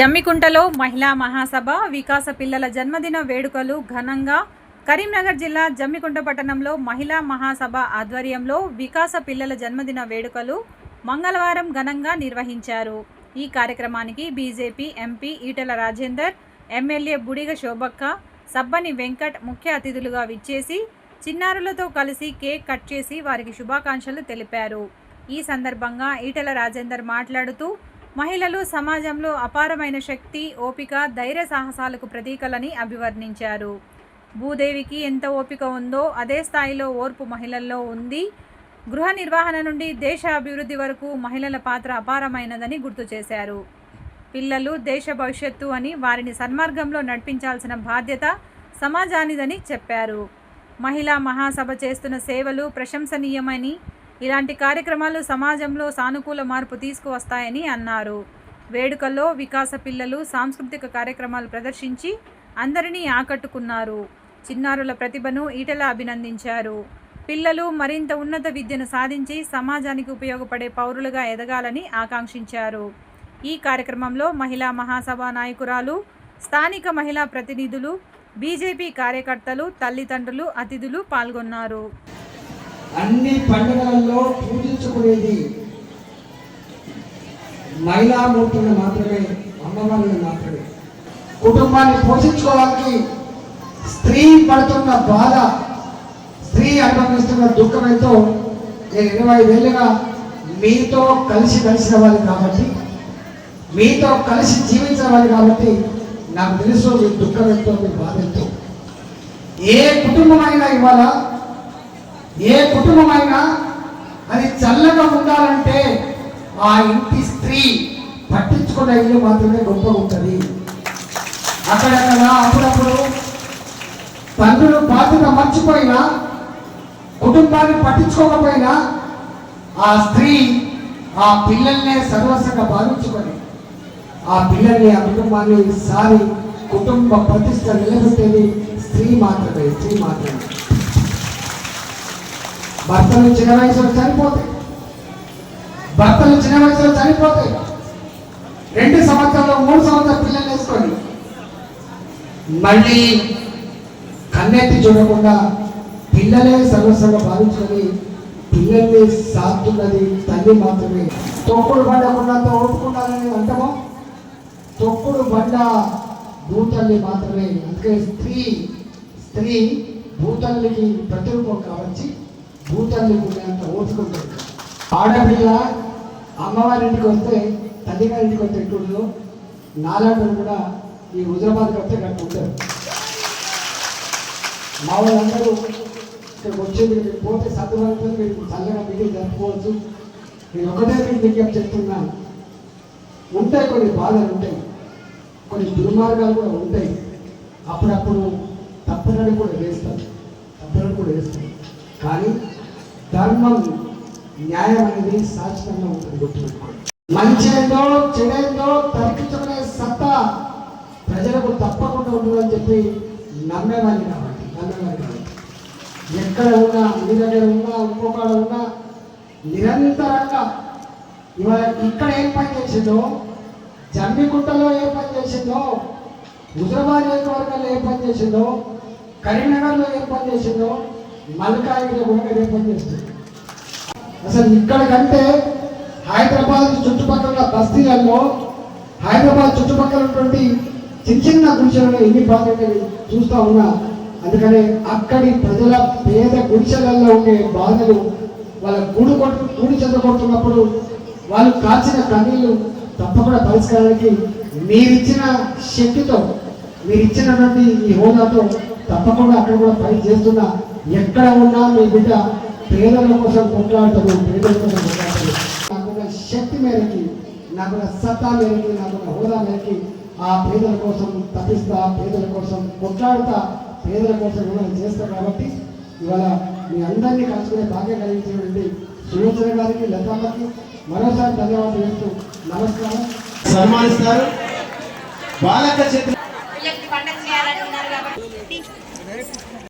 జమ్మికుంటలో మహిళా మహాసభ వికాస పిల్లల జన్మదిన వేడుకలు ఘనంగా. కరీంనగర్ జిల్లా జమ్మికుంట పట్టణంలో మహిళా మహాసభ ఆధ్వర్యంలో వికాస పిల్లల జన్మదిన వేడుకలు మంగళవారం ఘనంగా నిర్వహించారు. ఈ కార్యక్రమానికి BJP MP Etela Rajender MLA Budiga Shobhakka Sabbani Venkat ముఖ్య అతిథులుగా విచ్చేసి చిన్నారులతో కలిసి కేక్ కట్ చేసి వారికి శుభాకాంక్షలు తెలిపారు. ఈ సందర్భంగా ఈటెల రాజేందర్ మాట్లాడుతూ మహిళలు సమాజంలో అపారమైన శక్తి ఓపిక ధైర్య సాహసాలకు ప్రతీకలని అభివర్ణించారు. భూదేవికి ఎంత ఓపిక ఉందో అదే స్థాయిలో ఓర్పు మహిళల్లో ఉంది. గృహ నిర్వహణ నుండి దేశ అభివృద్ధి వరకు మహిళల పాత్ర అపారమైనదని గుర్తు చేశారు. పిల్లలు దేశ భవిష్యత్తు అని వారిని సన్మార్గంలో నడిపించాల్సిన బాధ్యత సమాజానిదని చెప్పారు. మహిళా మహాసభ చేస్తున్న సేవలు ప్రశంసనీయమని ఇలాంటి కార్యక్రమాలు సమాజంలో సానుకూల మార్పు తీసుకువస్తాయని అన్నారు. వేడుకల్లో వికాస పిల్లలు సాంస్కృతిక కార్యక్రమాలు ప్రదర్శించి అందరినీ ఆకట్టుకున్నారు. చిన్నారుల ప్రతిభను ఈటల అభినందించారు. పిల్లలు మరింత ఉన్నత విద్యను సాధించి సమాజానికి ఉపయోగపడే పౌరులుగా ఎదగాలని ఆకాంక్షించారు. ఈ కార్యక్రమంలో మహిళా మహాసభ నాయకురాలు స్థానిక మహిళా ప్రతినిధులు బీజేపీ కార్యకర్తలు తల్లిదండ్రులు అతిథులు పాల్గొన్నారు. అన్ని పండుగలలో పూజించుకునేది మహిళామూర్తులను మాత్రమే అమ్మవారిని మాత్రమే. కుటుంబాన్ని పోషించుకోవడానికి స్త్రీ పడుతున్న బాధ స్త్రీ అనుభవిస్తున్న దుఃఖమైతో నేను ఇరవై వేలుగా మీతో కలిసి కలిసిన వాళ్ళు కాబట్టి మీతో కలిసి జీవించిన వాళ్ళు కాబట్టి నాకు తెలుసు మీ దుఃఖం ఎంతో మీ బాధ ఎంతో. ఏ కుటుంబమైనా ఇవాళ ఏ కుటుంబమైనా అది చల్లగా ఉండాలంటే ఆ ఇంటి స్త్రీ పట్టించుకున్న ఇల్లు మాత్రమే గొప్ప ఉంటుంది. అక్కడక్కడ అప్పుడప్పుడు తండ్రులు బాధ్యత మర్చిపోయినా కుటుంబాన్ని పట్టించుకోకపోయినా ఆ స్త్రీ ఆ పిల్లల్నే సర్వస్వంగా భావించుకొని ఆ పిల్లల్ని ఆ కుటుంబాన్ని సారి కుటుంబ ప్రతిష్ట నిలబెట్టేది స్త్రీ మాత్రమే స్త్రీ మాత్రమే. భర్తలు చిన్న వయసులో చనిపోతాయి. భర్తలు చిన్న వయసులో చనిపోతాయి. రెండు సంవత్సరాలు మూడు సంవత్సరాలు పిల్లలు వేసుకొని మళ్ళీ కన్నెత్తి చూడకుండా పిల్లలే సర్వస్వంగా భావించుకొని పిల్లల్ని సాగుతున్నది తల్లి మాత్రమే. తొక్కుడు బండకున్నంత ఓపుకుండాలని అంటామో? తొక్కుడు బండ భూతల్లి మాత్రమే. అందుకే స్త్రీ స్త్రీ భూతల్లికి ప్రతిరూపం కావచ్చు. భూతల్లికి ఉన్నంత ఓపుకుంటుంది ఆడపిల్ల అమ్మవారి ఇంటికి వస్తే తల్లిగారి ఇంటికి వస్తే ఎట్టుండదు నాలాంటి కూడా ఈ హుజరాబాద్కి వస్తే గట్టు ఉంటారు. మా వాళ్ళందరూ ఇక్కడికి వచ్చేది మీరు పోతే సత్యవంతులు మీరు చల్లగా మీటింగ్ జరుపుకోవచ్చు. నేను ఒకటే మీకు విజ్ఞప్తి చెప్తున్నాను ఉంటాయి కొన్ని బాధలు ఉంటాయి. కొన్ని దుర్మార్గాలు కూడా ఉంటాయి. అప్పుడప్పుడు తప్పనని కూడా వేస్తాం తప్పనని కూడా వేస్తాం కానీ ధర్మం న్యాయం అనేది శాశ్వతంగా ఉంటుంది గుర్తుపెట్టుకోండి మంచి ఏందో చెడేందో తరిపించుకునే సత్తా ప్రజలకు తప్పకుండా ఉంటుందని చెప్పి నమ్మేవాడిని కాబట్టి నమ్మేవాడిని కాబట్టి. ఎక్కడ ఉన్నా మీ దగ్గర ఉన్నా ఇంకొకడ ఉన్నా నిరంతరంగా ఇవాళ ఇక్కడ ఏం పని చేసిందో జమ్మిగుట్టలో ఏ పని చేసిందో హుజరాబాద్ నియోజకవర్గంలో ఏ పని చేసిందో కరీంనగర్లో ఏ పని చేసిందో మల్కాయిలో కూడా ఏ చేస్తుంది. అసలు ఇక్కడ కంటే హైదరాబాద్ చుట్టుపక్కల బస్తీలలో హైదరాబాద్ చుట్టుపక్కల ఉన్నటువంటి చిన్న చిన్న గుడిసెలలో ఎన్ని బాధలు చూస్తా ఉన్నా అందుకనే అక్కడి ప్రజల పేద గుడిసెలలో ఉండే బాధలు వాళ్ళ గుడి కొట్టు గుడి చెందగొడుతున్నప్పుడు వాళ్ళు కాల్చిన కన్నీళ్ళు తప్పకుండా పరిష్కారానికి మీరిచ్చిన శక్తితో మీరిచ్చినటువంటి ఈ హోదాతో తప్పకుండా అక్కడ కూడా పని చేస్తున్నా ఎక్కడ ఉన్నా మీ బిడ్డ పేదల కోసం కొట్లాడతారు పేదల కోసం కొట్లాడతారు నాకున్న శక్తి మేరకి నాకున్న సత్తా మేరకి నాకున్న హోదా మేరకి ఆ పేదల కోసం తప్పిస్తా పేదల కోసం కొట్లాడుతా పేదల కోసం ఏమైనా చేస్తా కాబట్టి ఇవాళ మీ అందరినీ కలుసుకునే భాగ్యం కలిగించేటువంటి సులోచన గారికి లతామ్మకి మరోసారి ధన్యవాదాలు చేస్తూ నమస్కారం. సన్మానిస్తారు. బాలక చిత్ర